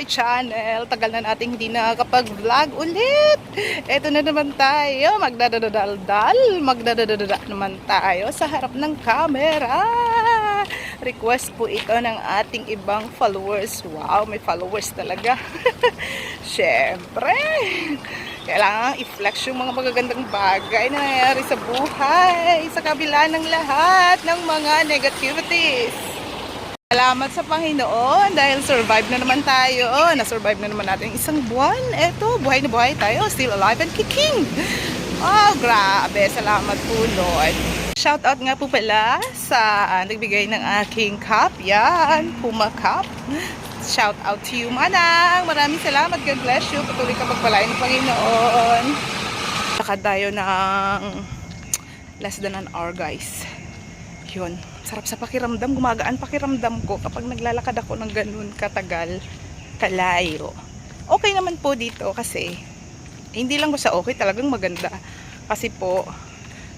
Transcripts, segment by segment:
my channel. Tagal na nating hindi nakakapag-vlog ulit. Ito na naman tayo. Magdadadadaldal. Magdadadada naman tayo sa harap ng camera. Request po ito ng ating ibang followers. Wow, may followers talaga. Siyempre. Kailangan i-flex yung mga magagandang bagay na nangyayari sa buhay. Sa kabila ng lahat ng mga negativities. Salamat sa Panginoon dahil survive na naman tayo. Na-survive na naman natin isang buwan. Eto, buhay na buhay tayo. Still alive and kicking. Oh, grabe. Salamat po, Lord. Shout out nga po pala sa ah, nagbigay ng aking cup. Yan, Puma Cup. Shout out to you, Manang. Maraming salamat. God bless you. Patuloy ka magpalain ng Panginoon. Lakad tayo ng less than an hour, guys. Yun. Sarap sa pakiramdam. Gumagaan pakiramdam ko kapag naglalakad ako ng ganun katagal, kalayo. Okay naman po dito kasi hindi lang sa okay, talagang maganda. Kasi po,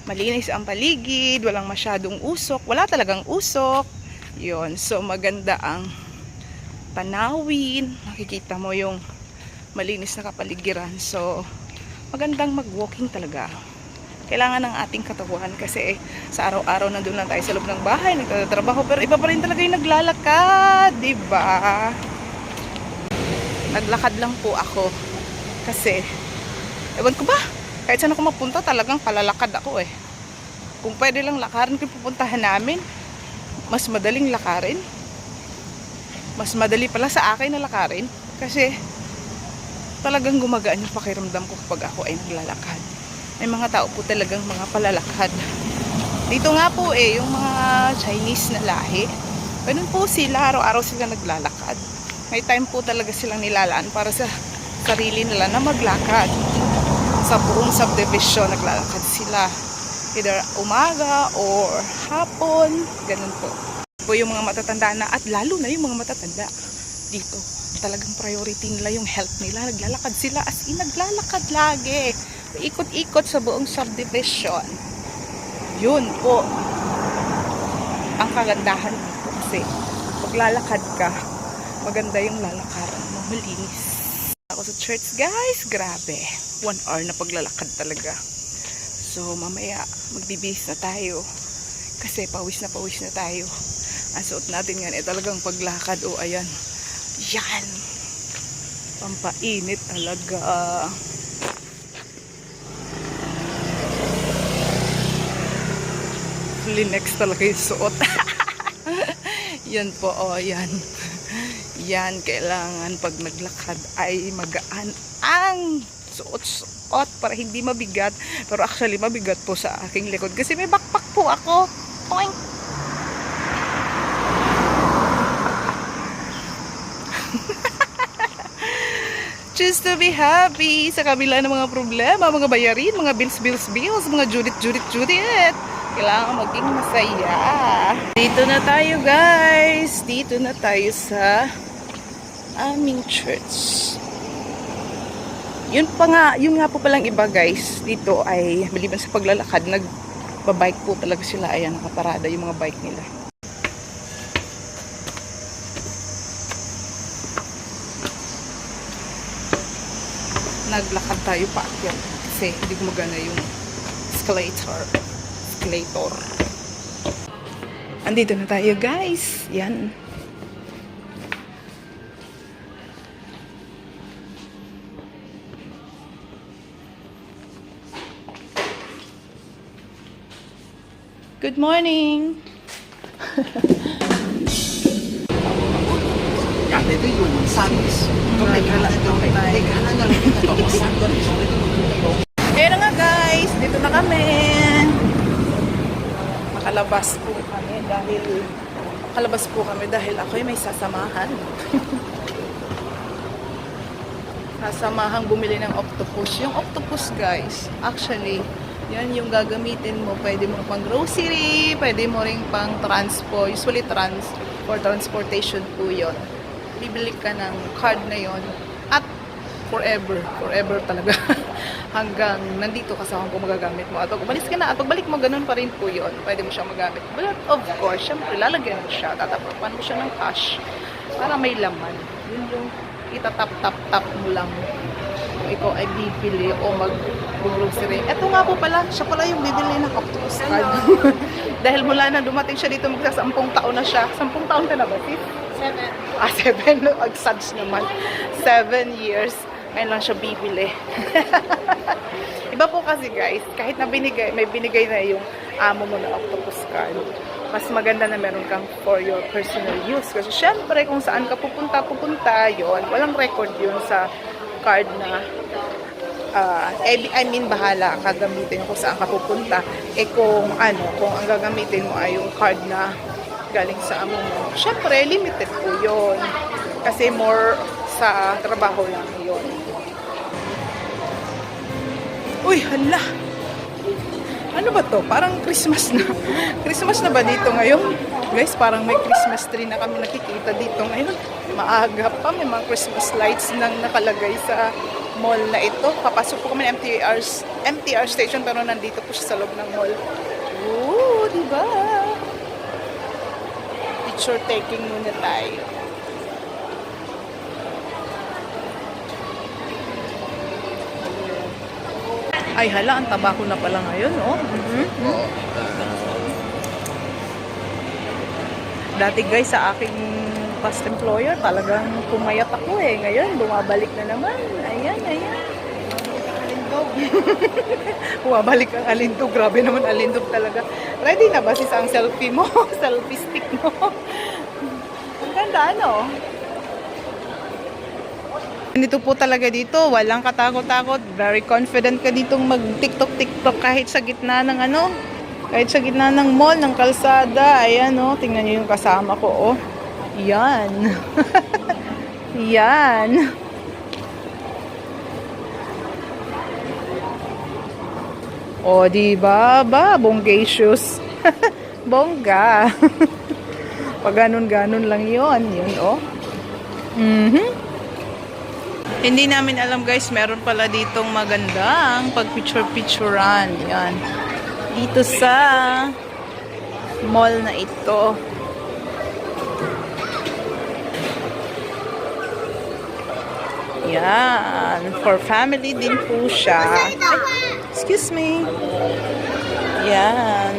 malinis ang paligid, walang masyadong usok, wala talagang usok. Yun. So, maganda ang tanawin. Nakikita mo yung malinis na kapaligiran. So, magandang mag-walking talaga kailangan ng ating katawan kasi sa araw-araw nandun lang tayo sa loob ng bahay, nagtatrabaho, pero iba pa rin talaga yung naglalakad, di ba? Naglakad lang po ako kasi, ewan ko ba, kahit saan ako mapunta talagang palalakad ako eh. Kung pwede lang lakarin kung pupuntahan namin, mas madaling lakarin. Mas madali pala sa akin na lakarin kasi talagang gumagaan yung pakiramdam ko kapag ako ay naglalakad may mga tao po talagang mga palalakad. Dito nga po eh, yung mga Chinese na lahi, ganun po sila, araw-araw sila naglalakad. May time po talaga silang nilalaan para sa sarili nila na maglakad. Sa buong subdivision, naglalakad sila. Either umaga or hapon, ganun po. Po yung mga matatanda na, at lalo na yung mga matatanda dito. Talagang priority nila yung health nila. Naglalakad sila as in naglalakad lagi ikot-ikot sa buong subdivision. Yun po. Ang kagandahan dito kasi maglalakad ka, maganda yung lalakaran mo, malinis. Ako sa church, guys, grabe. One hour na paglalakad talaga. So, mamaya, magbibihis na tayo. Kasi pawis na pawis na tayo. Ang suot natin yan, eh talagang paglakad. O, oh, ayan. Yan. Pampainit talaga. Linex talaga yung suot. yan po, oh, yan. Yan, kailangan pag naglakad ay magaan ang suot-suot para hindi mabigat. Pero actually, mabigat po sa aking likod kasi may backpack po ako. Poing! Choose to be happy sa kabila ng mga problema, mga bayarin, mga bills, bills, bills, mga judit, judit, judit. Kailangan maging masaya. Dito na tayo guys. Dito na tayo sa aming church. Yun pa nga, yun nga po palang iba guys. Dito ay maliban sa paglalakad, nagbabike po talaga sila. Ayan, nakaparada yung mga bike nila. Naglakad tayo pa kasi hindi gumagana yung escalator escalator. Andito na tayo guys. Yan. Good morning. Yan, ito yung service. Kala, kung may kala na lang ito, masando rin. So, ito nga guys, dito na kami. Makalabas po kami dahil makalabas po kami dahil ako ay may sasamahan. Sasamahan bumili ng octopus. Yung octopus guys, actually, yan yung gagamitin mo. Pwede mo pang grocery, pwede mo rin pang transport. Usually trans for transportation po yun. Bibili ka ng card na yon at forever, forever talaga. Hanggang nandito ka sa Hong Kong magagamit mo. At pag umalis ka na, at pagbalik mo, ganun pa rin po yun. Pwede mo siya magamit. But of course, syempre, lalagyan mo siya. Tatapapan mo siya ng cash para may laman. Yun yung itatap-tap-tap mo lang kung ikaw ay bibili o mag-grocery. Ito nga po pala, siya pala yung bibili ng octopus card. Dahil mula na dumating siya dito, magsasampung taon na siya. Sampung taon ka na ba, sis? Seven. Ah, seven. Ag-suds naman. Seven years. Ngayon lang siya bibili. Iba po kasi guys, kahit na binigay, may binigay na yung amo mo na octopus card, mas maganda na meron kang for your personal use. Kasi syempre, kung saan ka pupunta, pupunta, yon Walang record yun sa card na I I mean, bahala ka gamitin kung saan ka pupunta. Eh kung ano, kung ang gagamitin mo ay yung card na galing sa amo mo, syempre, limited po yun. Kasi more sa trabaho lang yun. Uy, hala! Ano ba to? Parang Christmas na. Christmas na ba dito ngayon? Guys, parang may Christmas tree na kami nakikita dito ngayon. Maaga pa, may mga Christmas lights nang nakalagay sa mall na ito. Papasok po kami ng MTR, MTR station pero nandito po siya sa loob ng mall. Ooh, di ba? Picture taking muna tayo. Ay, hala, ang taba ko na pala ngayon, oh. Dati guys, sa aking past employer, talagang pumayat ako eh. Ngayon, bumabalik na naman. Ayan, ayan. Alindog. bumabalik ang alindog. Grabe naman alindog talaga. Ready na ba si ang selfie mo? selfie stick mo? ang ganda, ano? Dito po talaga dito, walang katakot-takot. Very confident ka ditong mag-tiktok-tiktok kahit sa gitna ng ano, kahit sa gitna ng mall, ng kalsada. Ayan, oh, tingnan niyo yung kasama ko, oh. Yan. Yan. O, di ba? Ba, bongacious. Bongga. Pag ganun-ganun lang yon Yun, oh. Mhm. Hindi namin alam guys, meron pala ditong magandang pag-picture-picturean. Yan. Dito sa mall na ito. Yan. For family din po siya. Excuse me. Yan.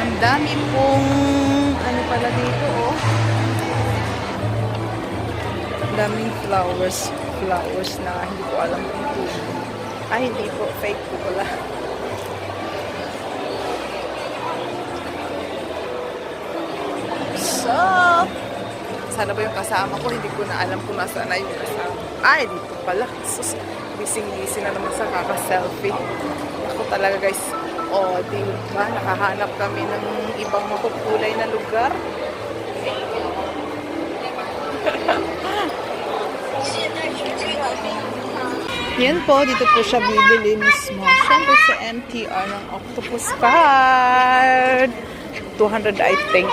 Ang dami pong ano pala dito oh. Ang daming flowers. Flowers na hindi ko alam kung. Ay, hindi po. Fake po pala. So, sana ba yung kasama ko? Hindi ko na alam kung nasaan na yung kasama. Ay, dito pala. Sus, busy-busy na naman sa kaka-selfie. Ako talaga guys, o, oh, di ba? Nakahanap kami ng ibang makukulay na lugar. Yan po, dito po siya bibili mismo. Siyempre sa MTR ng Octopus Card. 200 I think.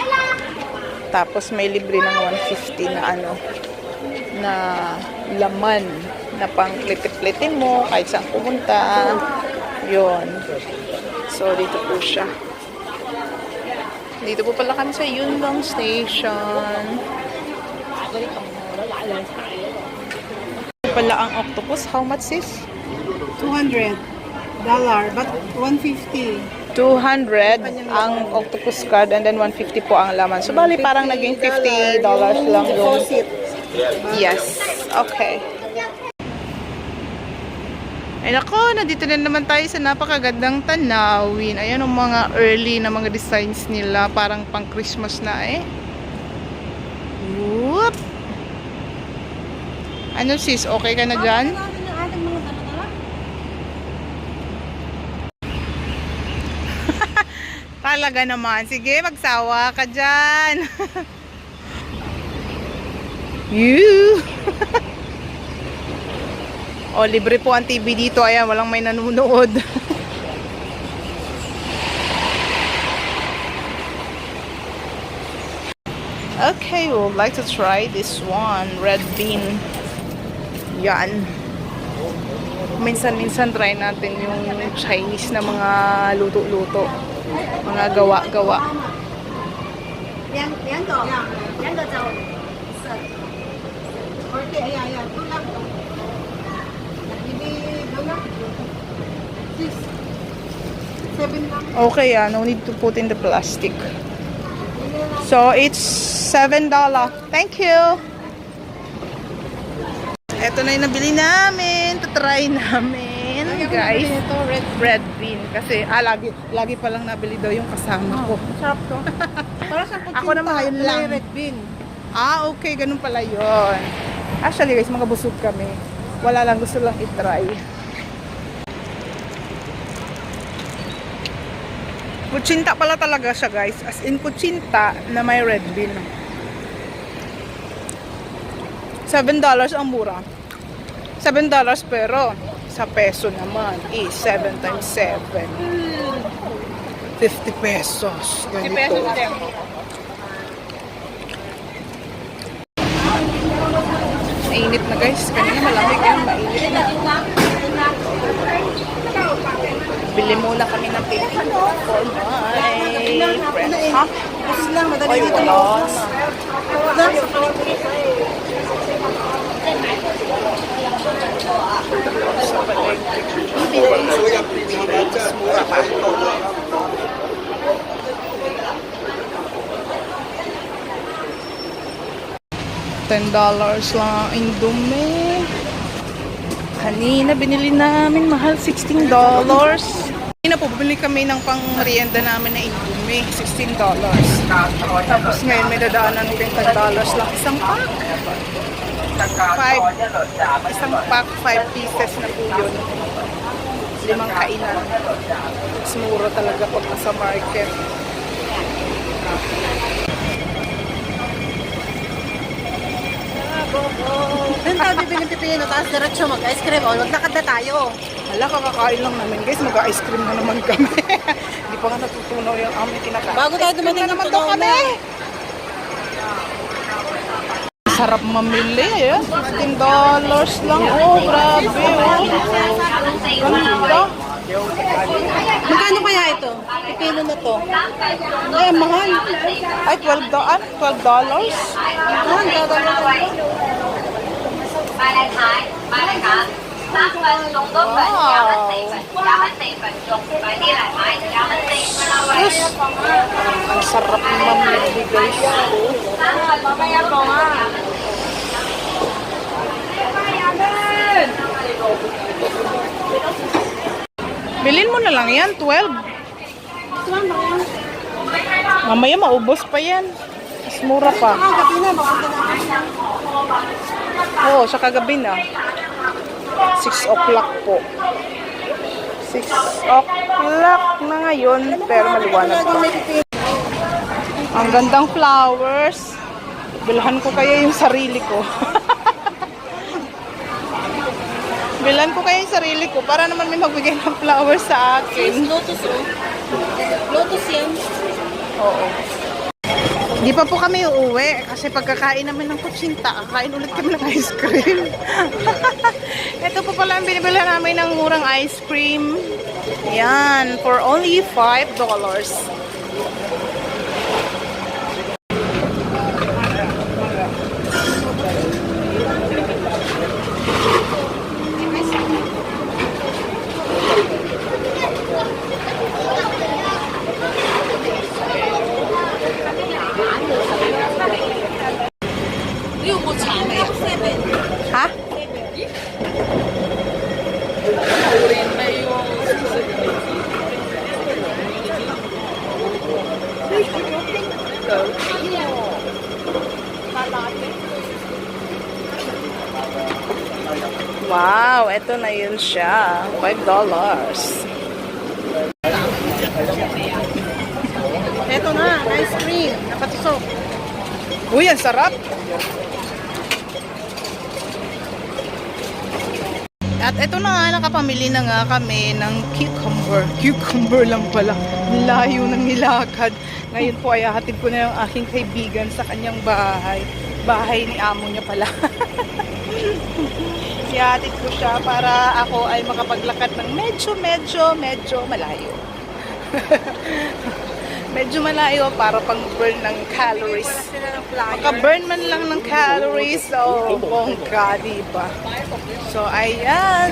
Tapos may libre ng 150 na ano, na laman na pang klitit-klitin mo kahit saan pumunta. Yon. So, dito po siya. Dito po pala kami sa Yunlong Station. Pala ang octopus. How much is? 200 dollar, but 150. 200 ang octopus card and then 150 po ang laman. So, bali parang naging 50 dollars lang yung... Yes. Okay. Ay nako, nandito na naman tayo sa napakagandang tanawin. Ayan ang mga early na mga designs nila. Parang pang Christmas na eh. Whoop! Ano sis, okay ka na dyan? Talaga naman. Sige, magsawa ka dyan. you! o, libre po ang TV dito. Ayan, walang may nanonood. okay, we would like to try this one. Red bean. Yan. minsan-minsan try natin yung Chinese na mga luto-luto mga gawa-gawa. Okay, yeah, no need to put in the plastic. So it's $7. Thank you. Ito na yung nabili namin. Tatry namin, guys. Red. Red bean. Kasi, ah, lagi, lagi palang nabili daw yung kasama ko. Sarap to. Para sa kutsinta. Ako naman, yun lang. red bean. Ah, okay. Ganun pala yon. Actually, guys, mga busog kami. Wala lang, gusto lang itry. Kutsinta pala talaga siya, guys. As in, kutsinta na may red bean. $7 ang mura. $7 pero sa peso naman is 7 times 7. 50 pesos. Ganito. Mainit na guys. Kanina malamig yan. Mainit na. Bili muna kami ng cake for my friend. Ha? Tapos lang, madali dito wala maubos. na. Sa palengke. Mas mura pa. $10 lang ang Indomie. Kanina binili namin mahal $16. Kanina po bumili kami ng pang merienda namin na Indomie, $16. Tapos ngayon may dadaanan din $10 lang isang pack. Five, isang pack, 5 pieces na po yun. Limang kainan. Mas mura talaga pag nasa market. Doon tayo bibili pipino, tapos diretso mag-ice cream. O, maglakad na tayo. Hala, kakakain lang namin guys. Mag-ice cream na naman kami. Hindi pa nga natutunaw yung aming kinakain. Bago tayo dumating na naman daw kami. Na. Sarap mamili eh. $15 lang. Oh, grabe. Oh. Ganda. Magkano kaya ito? Pipino na to. Ay, mahal. Ay, 12 doon? 12 dollars? Mahal, dadalo lang to. 买嚟 Yes. Ang sarap naman magbigay siya. Mamaya po nga. Bilin mo na lang yan, 12. Mamaya maubos pa yan. Mas mura pa. Oo, oh, sa kagabi na. 6 o'clock po. 6 o'clock na ngayon, pero maliwanag pa. Ang gandang flowers. Bilhan ko kaya yung sarili ko. Bilhan ko kaya yung sarili ko para naman may magbigay ng flowers sa akin. Lotus, oh. Lotus yan. Oo. Di pa po kami uuwi kasi pagkakain namin ng kutsinta, kakain ulit kami ng ice cream. Ito po pala ang binibili namin ng murang ice cream. Yan, for only $5. Ha? Wow, eto na yun siya. $5. Ito na, ice cream. Nakatusok. Uy, ang sarap! At eto na nga, nakapamili na nga kami ng cucumber. Cucumber lang pala. Layo ng nilakad. Ngayon po ay hatid ko na yung aking kaibigan sa kanyang bahay. Bahay ni amo niya pala. Ihatid ko siya para ako ay makapaglakad ng medyo, medyo, medyo malayo. medyo malayo para pang burn ng calories. Maka-burn man lang ng calories. So, bongga, diba? So, ayan.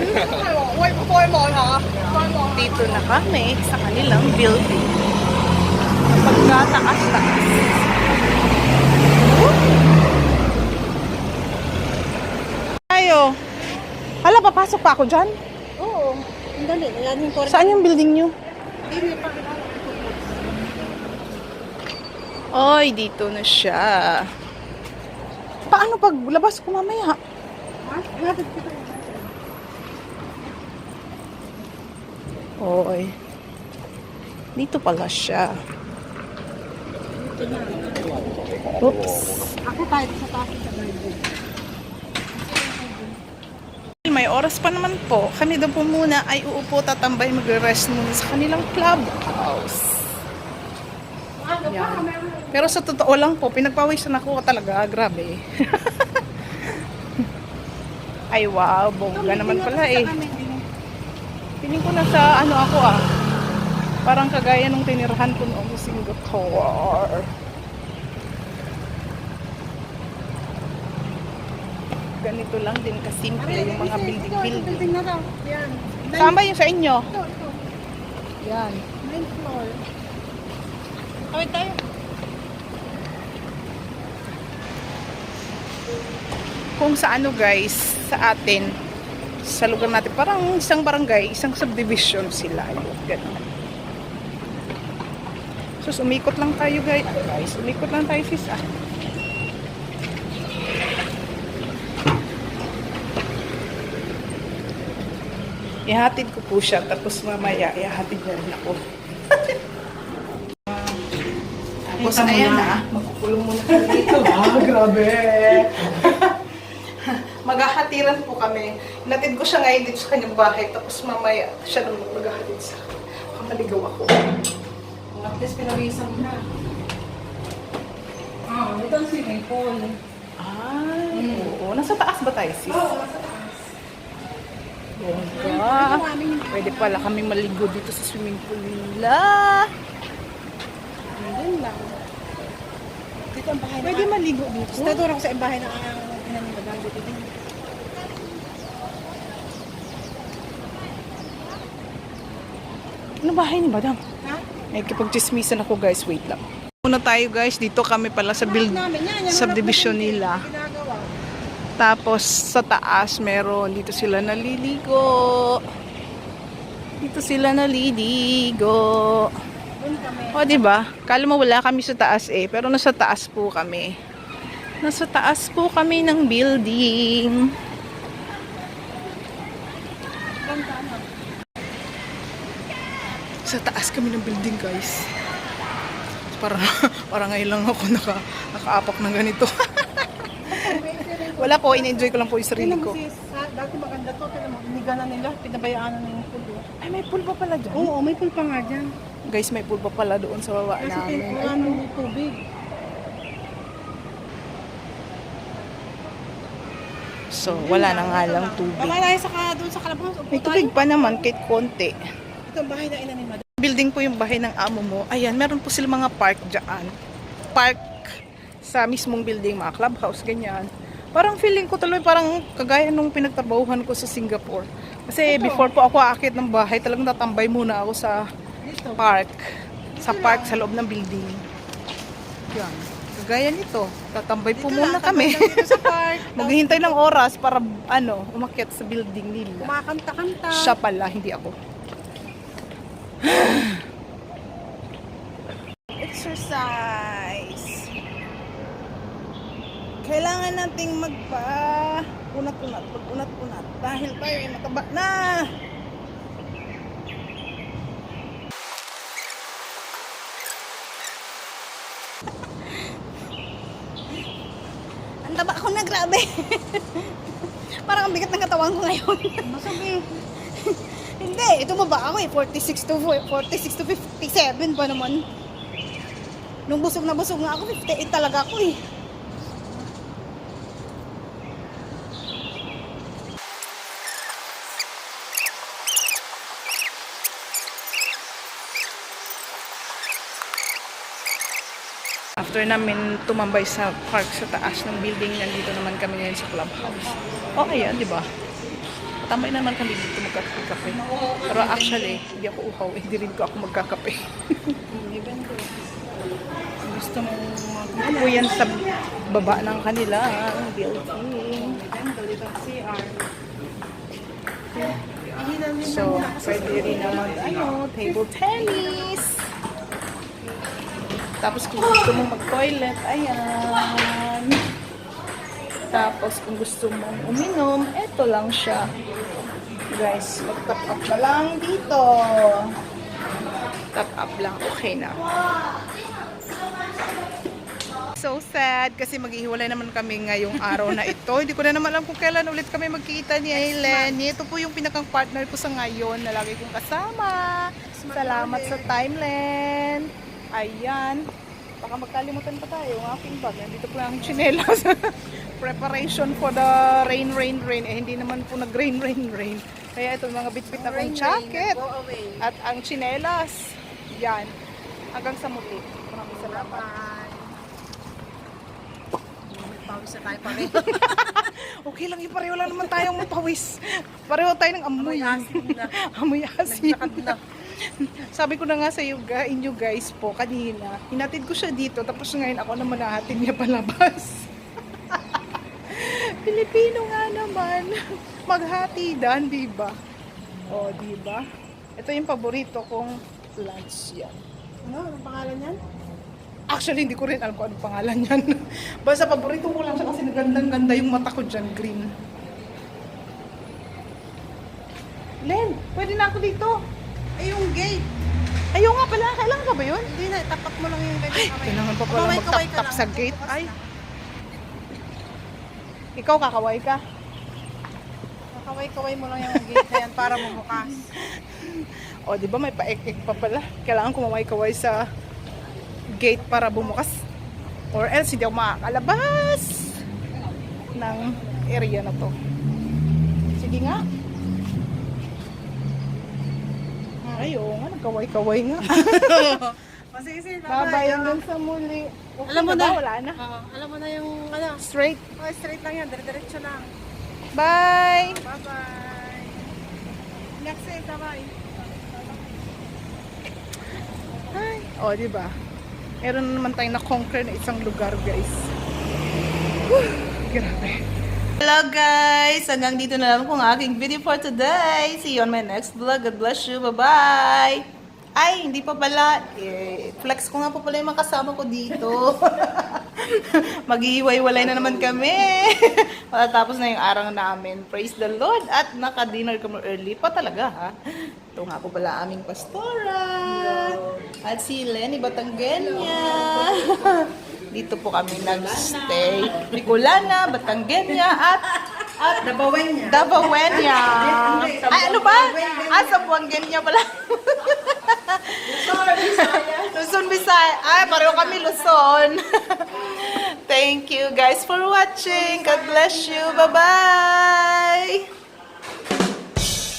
Dito na kami sa kanilang building. Pagkataas-taas. Tayo. Hala, papasok pa ako dyan? Oo. Ang dali. Yan yung corner. Saan yung building nyo? Oy, dito na siya. Paano pag labas ko mamaya? Oy. Dito pala siya. Oops. Ako tayo sa taas sa. May oras pa naman po. Kami daw po muna ay uupo tatambay magre-rest muna sa kanilang clubhouse. Yan. Pero sa totoo lang po, pinagpawisan ako talaga. Grabe. ay wow, bongga naman pala eh. Piling ko na sa ano ako ah. Parang kagaya nung tinirahan ko noong Singapore. Ganito lang din kasimple yung mga building-building. Saan ba yung sa inyo? Ito, ito. Yan. Ninth floor. Kawit tayo. Kung sa ano guys, sa atin, sa lugar natin, parang isang barangay, isang subdivision sila. Yun, ganun. So, umikot lang tayo guys. guys umikot lang tayo sis ah. Ihatid ko po siya, tapos mamaya, ihatid niya rin ako. Tapos ayan na, magkukulong muna tayo dito. ah, grabe. Maghahatiran po kami. Natid ko siya ngayon dito sa kanyang bahay, tapos mamaya siya nung maghahatid sa akin. Baka maligaw ako. At least pinawisan mo na. Ah, ito ang swimming pool. Ay, oo. Nasa taas ba tayo, sis? Bongga. Pwede pala kami maligo dito sa swimming pool nila. Doon lang. Dito ang bahay Pwede maligo dito. Doon ako sa bahay ng ina ni Madam dito Ano bahay ni Madam? Ha? May kipag-chismisan ako guys, wait lang. Muna tayo guys, dito kami pala sa build subdivision nila. Tapos sa taas meron dito sila naliligo. Dito sila naliligo. O di ba? Kala mo wala kami sa taas eh, pero nasa taas po kami. Nasa taas po kami ng building. Ganda na. Sa taas kami ng building, guys. Para para ngayon lang ako naka nakaapak ng ganito. wala po, in-enjoy ko lang po yung sarili ko. dati maganda to, iniga na nila, pinabayaan na ng pool. oh. Ay, may pool pa pala dyan. Oo, may pool pa nga dyan. Guys, may pool pa pala doon sa baba Kasi namin. wala nang tubig. So, wala na nga lang tubig. Baba tayo sa doon sa kalabang. May tubig pa naman, kahit konti. Ito ang bahay na ina ni Madam. Building po yung bahay ng amo mo. Ayan, meron po sila mga park dyan. Park sa mismong building, mga clubhouse, ganyan. Parang feeling ko tuloy parang kagaya nung pinagtrabahuhan ko sa Singapore. Kasi before po ako aakit ng bahay, talagang tatambay muna ako sa park. Sa park, sa loob ng building. Yan. Kagaya nito, tatambay po Dito muna lang, kami. Maghihintay ng oras para ano, umakyat sa building nila. Kumakanta-kanta. Siya pala, hindi ako. Exercise. Kailangan nating magpa unat-unat, pag-unat-unat. Dahil tayo ay mataba na. Ang taba ko na, grabe. Parang ang bigat ng katawan ko ngayon. Masabi. Hindi, ito mo ba ako eh, 46 to, 46 to 57 pa naman. Nung busog na busog nga ako, 58 talaga ako eh. after namin tumambay sa park sa taas ng building, nandito naman kami ngayon sa clubhouse. Okay yan, di ba? Tambay naman kami dito magkakape. Pero actually, hindi ako uhaw. eh. Hindi rin ko ako magkakape. Gusto mo yan sa baba ng kanila building. So, pwede rin na mag, ano, table tennis. Tapos kung gusto mo mag-toilet, ayan. Tapos kung gusto mong uminom, eto lang siya. Guys, mag-top up na lang dito. Top up lang, okay na. So sad kasi maghihiwalay naman kami ngayong araw na ito. Hindi ko na naman alam kung kailan ulit kami magkita ni Aileen. Ito po yung pinakang partner ko sa ngayon na lagi kong kasama. Salamat sa timeline. Ayan. Baka magkalimutan pa tayo ang aking bag. Nandito po ang chinelas. Preparation for the rain, rain, rain. Eh, hindi naman po nag-rain, rain, rain. Kaya ito mga bitbit na kong jacket. At ang chinelas. Yan. Hanggang sa muli. Maraming salamat. Pawis na tayo pare. Okay lang, yung pareho lang naman tayong mapawis. Pareho tayo ng amoy. Amoy asin. Sabi ko na nga sa iyo, inyo guys po, kanina, hinatid ko siya dito, tapos ngayon ako naman nahatid niya palabas. Pilipino nga naman. Maghatidan, di ba? O, di ba? Ito yung paborito kong lunch yan. Ano? Anong pangalan yan? Actually, hindi ko rin alam kung anong pangalan yan. Basta paborito ko lang siya kasi nagandang-ganda yung mata ko dyan, green. Len, pwede na ako dito. Ay, yung gate. Ayaw nga pala, kailangan ka ba yun? Hindi na, tapat mo lang yung gate. Ay, kailangan pa pala magtap-tap sa gate. Ay. Ikaw kakaway ka. Kaway-kaway mo lang yung gate na yan para bumukas. O, di ba may paek-ek pa pala? Kailangan kumaway-kaway sa gate para bumukas. Or else, hindi ako makakalabas ng area na to. Sige nga. Ay, oo nga, nagkaway-kaway nga. Sige, sige, Bye-bye hanggang sa muli. Okay Alam mo ba? na. Wala na. Oo, alam mo na yung ano. Straight. Oh, straight lang yan, dire-diretso lang. Bye! Bye-bye. Next day, bye-bye. Ay, o, di ba? Meron na naman tayong na-conquer na isang lugar, guys. Whew, grabe. Hello guys! Hanggang dito na lang po ang aking video for today. See you on my next vlog. God bless you. Bye-bye! Ay, hindi pa pala. Eh, flex ko nga po pala yung mga kasama ko dito. Maghihiway-walay na naman kami. Matatapos na yung araw namin. Praise the Lord. At naka-dinner kami early pa talaga, ha? Ito nga po pala aming pastora. At si Lenny Batanggenya. Dito po kami nag-stay. Bicolana, Batanggenya, at at Nabawin niya. Dabawenya. Ay, ano ba? Ah, sa Buanggenya pala. Luzon, Visayas. Luzon, Visayas. Ay, pareho kami Luzon. Thank you guys for watching. God bless you. Bye-bye.